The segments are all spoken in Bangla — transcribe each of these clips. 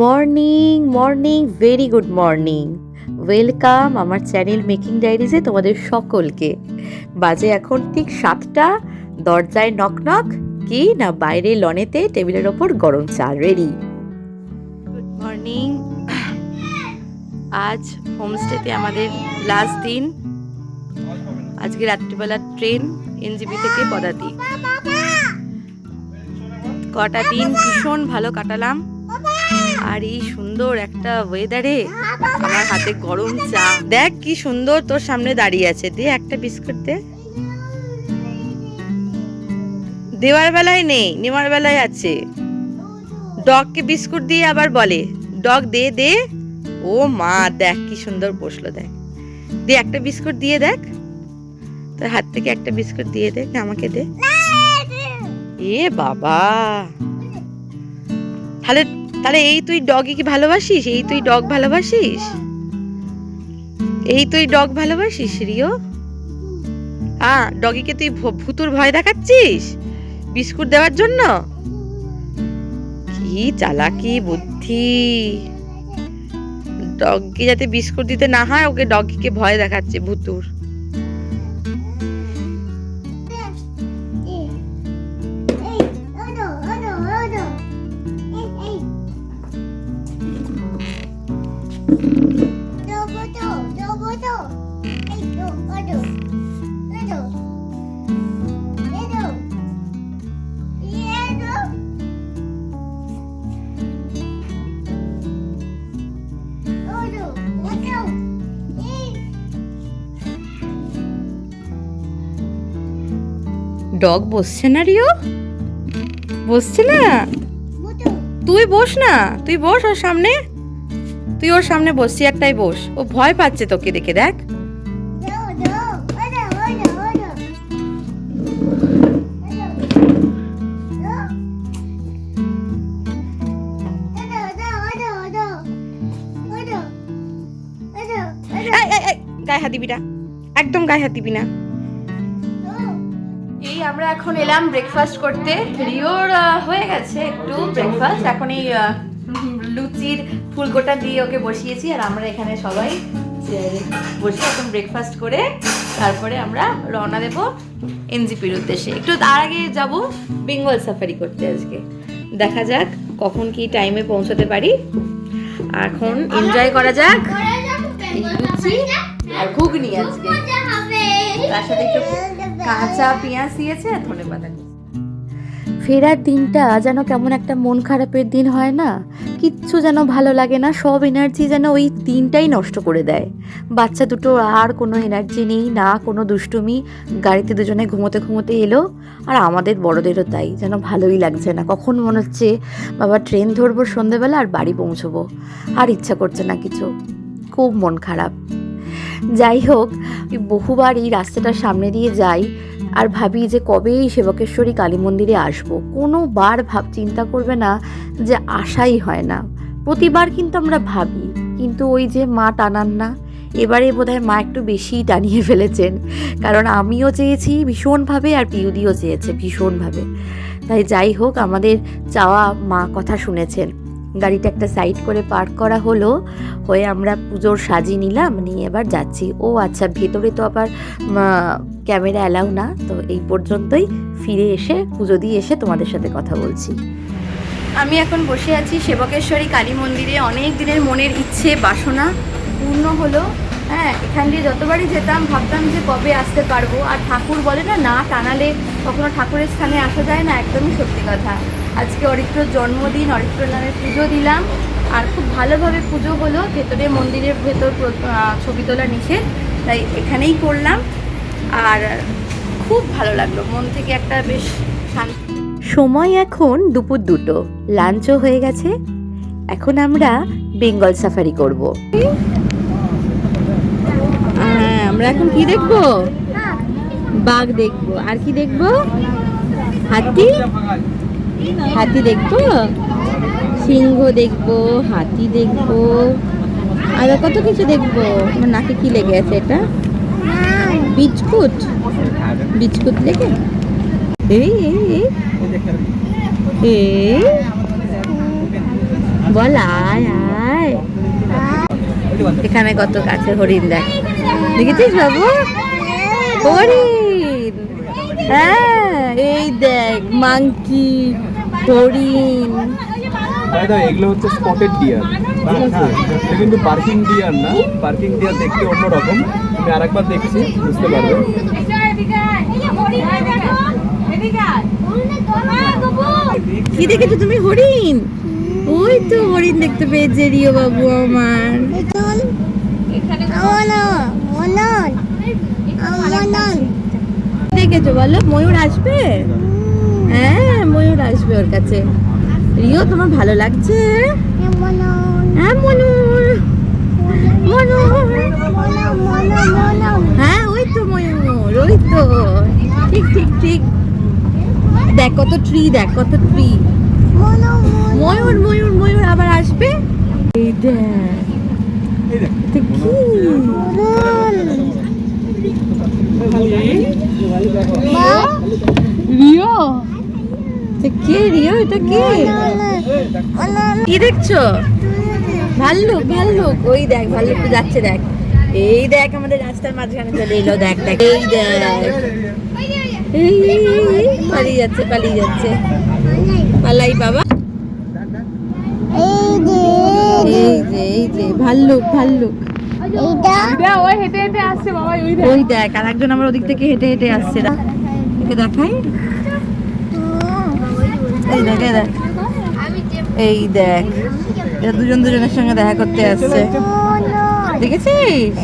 Morning morning very good morning welcome আমার চ্যানেল মেকিং ডায়েরিজে তোমাদের সকলকে। বাজে এখন ঠিক সাতটা, দরজায় নক নক কি না বাইরে লনেতে টেবিলের ওপর গরম চা রেডি গুড মর্নিং আজ হোমস্টেতে আমাদের লাস্ট দিন। আজকে রাত্রিবেলা ট্রেন এনজিপি থেকে পদাতিক। কটা দিন ভীষণ ভালো কাটালাম। আর এই সুন্দর একটা ওয়েদারে আমার হাতে গরম চা। দেখ কি সুন্দর তোর সামনে দাঁড়িয়ে আছে। দে একটা বিস্কুট দে। দেওয়ার বেলায় নেই নেওয়ার বেলায় আছে। ডগকে বিস্কুট দিয়ে আবার বলে, ডগ, দে দে। ও মা, দেখ কি সুন্দর বসল, দেখ। দে একটা বিস্কুট দিয়ে দেখ। তোর হাত থেকে একটা বিস্কুট দিয়ে দেখ, আমাকে দে। এ বাবা। তাহলে তাহলে এই তুই ডগি কি ভালোবাসিস? এই তুই ডগ ভালোবাসিস? এই তুই ডগ ভালোবাসিস, রিও? হ্যাঁ ডগিকে তুই ভুতুর ভয় দেখাচ্ছিস? বিস্কুট দেওয়ার জন্য? কি চালাকি বুদ্ধি। ডগকে যাতে বিস্কুট দিতে না হয়, ওকে ডগিকে ভয় দেখাচ্ছে ভুতুর। ডগ বসছে না রিও? বসছে না? তুই বস না তুই বস ওর সামনে। তুই ওর সামনে বস চেয়ারটাই বস। ও ভয় পাচ্ছে তোকে দেখে দেখ। গায়ে হাত দিবি না। একদম গায়ে হাত দিবি না। আমরা এখন এলাম ব্রেকফাস্ট করতে। রিওর হয়ে গেছে একটু ব্রেকফাস্ট এখন এই লুচির ফুলকোটা দিয়ে ওকে বসিয়েছি আর আমরা এখানে সবাই বসে এখন ব্রেকফাস্ট করে তারপরে আমরা রওনা দেব এনজিপির উদ্দেশ্যে। একটু তার আগে যাব বেঙ্গল সাফারি করতে আজকে। দেখা যাক কখন কি টাইমে পৌঁছাতে পারি। এখন এনজয় করা যাক। লুচি আর ঘুগনি আজকে। তার সাথে একটু কাঁচা পেঁয়াজ দিয়েছে আর ধনে পাতা ফেরার দিনটা যেন কেমন একটা মন খারাপের দিন হয় না? কিচ্ছু যেন ভালো লাগে না, সব এনার্জি যেন ওই দিনটাই নষ্ট করে দেয়। বাচ্চা দুটো আর কোনো এনার্জি নেই, না কোনো দুষ্টুমি। গাড়িতে দুজনে ঘুমোতে ঘুমোতে এলো, আর আমাদের বড়দেরও তাই, যেন ভালোই লাগছে না। কখন মনে হচ্ছে, বাবা ট্রেন ধরবো সন্ধেবেলা আর বাড়ি পৌঁছবো। আর ইচ্ছা করছে না কিছু। খুব মন খারাপ। যাই হোক বহুবার এই রাস্তাটার সামনে দিয়ে যাই আর ভাবি যে কবে এই সেবকেশ্বরী কালী মন্দিরে আসব। কোনো বার ভাব, চিন্তা করবে না যে আশাই হয় না। প্রতিবার কিন্তু আমরা ভাবি, কিন্তু ওই যে মা টানান না, এবারে বোধহয় মা একটু বেশিই টানিয়ে ফেলেছেন। কারণ আমিও চেয়েছি ভীষণভাবে আর পিউদিও চেয়েছে ভীষণভাবে। তাই যাই হোক, আমাদের চাওয়া মা কথা শুনেছেন। গাড়িটা একটা সাইড করে পার্ক করা হলো, হয়ে আমরা পুজোর সাজিয়ে নিলাম, নিয়ে এবার যাচ্ছি। ও আচ্ছা ভেতরে তো আবার ক্যামেরা অ্যালাউ না, তো এই পর্যন্তই ফিরে এসে পুজো দিয়ে এসে তোমাদের সাথে কথা বলছি। আমি এখন বসে আছি সেবকেশ্বরী কালী মন্দিরে। অনেক দিনের মনের ইচ্ছে, বাসনা পূর্ণ হলো। হ্যাঁ এখান দিয়ে যতবারই যেতাম, ভাবতাম যে কবে আসতে পারব। আর ঠাকুর বলে না না টানালে কখনো ঠাকুরের স্থানে আসা যায় না, একদমই সত্যি কথা। আজকে অরিত্রর জন্মদিন অরিত্র নামে পুজো দিলাম। আর খুব ভালোভাবে পুজো হলো ভেতরে মন্দিরের ভেতর প্র- ছবি তোলা নিষেধ তাই এখানেই করলাম। আর খুব ভালো লাগল মন থেকে একটা বেশ শান্তি। সময় এখন দুপুর দুটো লাঞ্চও হয়ে গেছে। এখন আমরা বেঙ্গল সাফারি করব। হ্যাঁ আমরা এখন কি দেখব? বাঘ দেখব। আর কি দেখব? হাতি? হাতি দেখব? সিংহ দেখব, হাতি দেখব। আর কত কিছু দেখব? আমার নাকে কি লেগে আছে এটা? বিস্কুট বিস্কুট লেগে? এই। বল, আয় আয়। এখানে কত কাছে হরিণ দেখ। দেখেছিস বাবু? হরিণ। হ্যাঁ এই দেখ, মাংকি। হরিণ দাদা এগুলো হচ্ছে স্পটেড ডিয়ার এটা কিন্তু পার্কিং ডিয়ার না। পার্কিং ডিয়ার দেখতে অন্যরকম তুমি আরেকবার দেখছি বুঝতে পারবে। কি দেখেছ তুমি হরিণ? ওই তো হরিণ দেখতে পেয়েছে রিও বাবু আমার। দেখেছ বলো? ময়ূর আসবে? হ্যাঁ ময়ূর আসবে ওর কাছে। রিও তোমার ভালো লাগছে? হ্যাঁ মনুর মনুর হ্যাঁ ওই তো ময়ূর ওই তো। ঠিক ঠিক ঠিক। দেখ কত ট্রি দেখ কত ট্রি ময়ূর ময়ূর ময়ূর আবার আসবে? এই দেখ রিও? কে রিও এটা কে? কি দেখছ? ভাল্লুক ভাল্লুক। ওই দেখ ভাল্লুক তো যাচ্ছে দেখ। এই দেখ আমাদের রাস্তার মাঝখানে চলে এলো দেখ দেখ। এই দেখ। পালিয়ে যাচ্ছে পালিয়ে যাচ্ছে। পালাই বাবা। এই যে এই যে ভাল্লুক ভাল্লুক। ওই দেখ। আর একজন আমার ওদিক থেকে হেঁটে হেঁটে আসছে। না একে দেখাই। এই দেখ এরা দুজন দুজনের সঙ্গে দেখা করতে আসছে। দেখেছিস?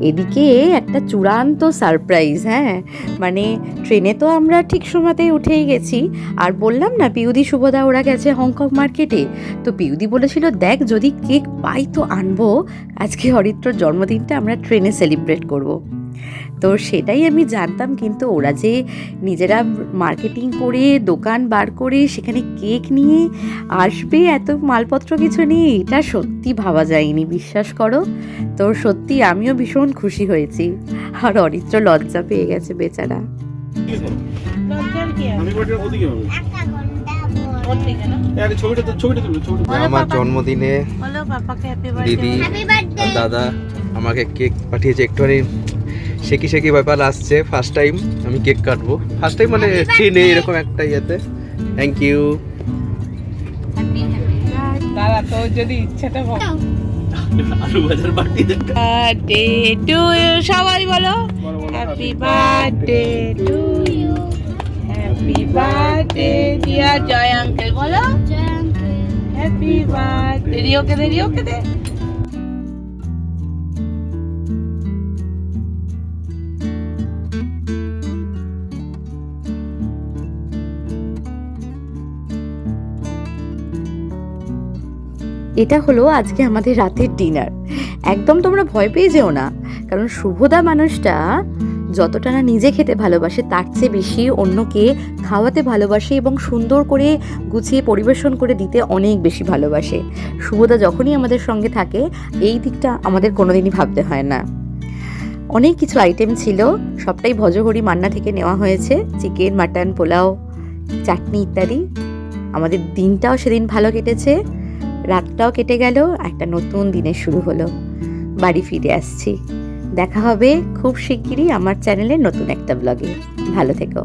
এদিকে একটা চূড়ান্ত সারপ্রাইজ হ্যাঁ? মানে ট্রেনে তো আমরা ঠিক সময়তেই উঠেই গেছি। আর বললাম না, পিউদি শুভদা ওরা গেছে হংকং মার্কেটে। তো পিউদি বলেছিল, দেখ, যদি কেক পাই তো আনব। আজকে হরিত্রর জন্মদিনটা আমরা ট্রেনে সেলিব্রেট করব। তো সেটাই আমি জানতাম কিন্তু ওরা যে নিজেরা মার্কেটিং করে দোকান বার করে সেখানে কেক নিয়ে আসবে এত মালপত্র কিছু নিয়ে এটা সত্যি ভাবা যায়নি বিশ্বাস করো। তো সত্যি আমিও ভীষণ খুশি হয়েছি। আর অরিত্র লজ্জা পেয়ে গেছে বেচারা। আমার জন্মদিনে দিদি দাদা আমাকে কেক পাঠিয়েছে। একটুখানি শেকি শেকি ব্যাপার আসছে? ফার্স্ট টাইম আমি কেক কাটবো। ফার্স্ট টাইম মানে ট্রেনে এরকম একটা ইয়েতে। থ্যাংক ইউ দাদা তোর যদি ইচ্ছাটা আলু ভাজার বাটি বার্থডে টু ইউ সবাই বলো। Happy birthday to you happy birthday dear Joy uncle বলো। হ্যাপি বার্থডে রিওকে দে রিওকে দে এটা হলো আজকে আমাদের রাতের ডিনার একদম তোমরা ভয় পেয়ে যেও না, কারণ শুভদা মানুষটা যতটা না নিজে খেতে ভালোবাসে, তার চেয়ে বেশি অন্যকে খাওয়াতে ভালোবাসে এবং সুন্দর করে গুছিয়ে পরিবেশন করে দিতে অনেক বেশি ভালোবাসে। শুভদা যখনই আমাদের সঙ্গে থাকে, এই দিকটা আমাদের কোনোদিনই ভাবতে হয় না। অনেক কিছু আইটেম ছিল, সবটাই ভজহরি মান্না থেকে নেওয়া হয়েছে, চিকেন, মাটন, পোলাও, চাটনি ইত্যাদি। আমাদের দিনটাও সেদিন ভালো কেটেছে। রাতটাও কেটে গেল, একটা নতুন দিনের শুরু হলো। বাড়ি ফিরে আসছি। দেখা হবে খুব শিগগিরই আমার চ্যানেলে নতুন একটা ব্লগে ভালো থেকো।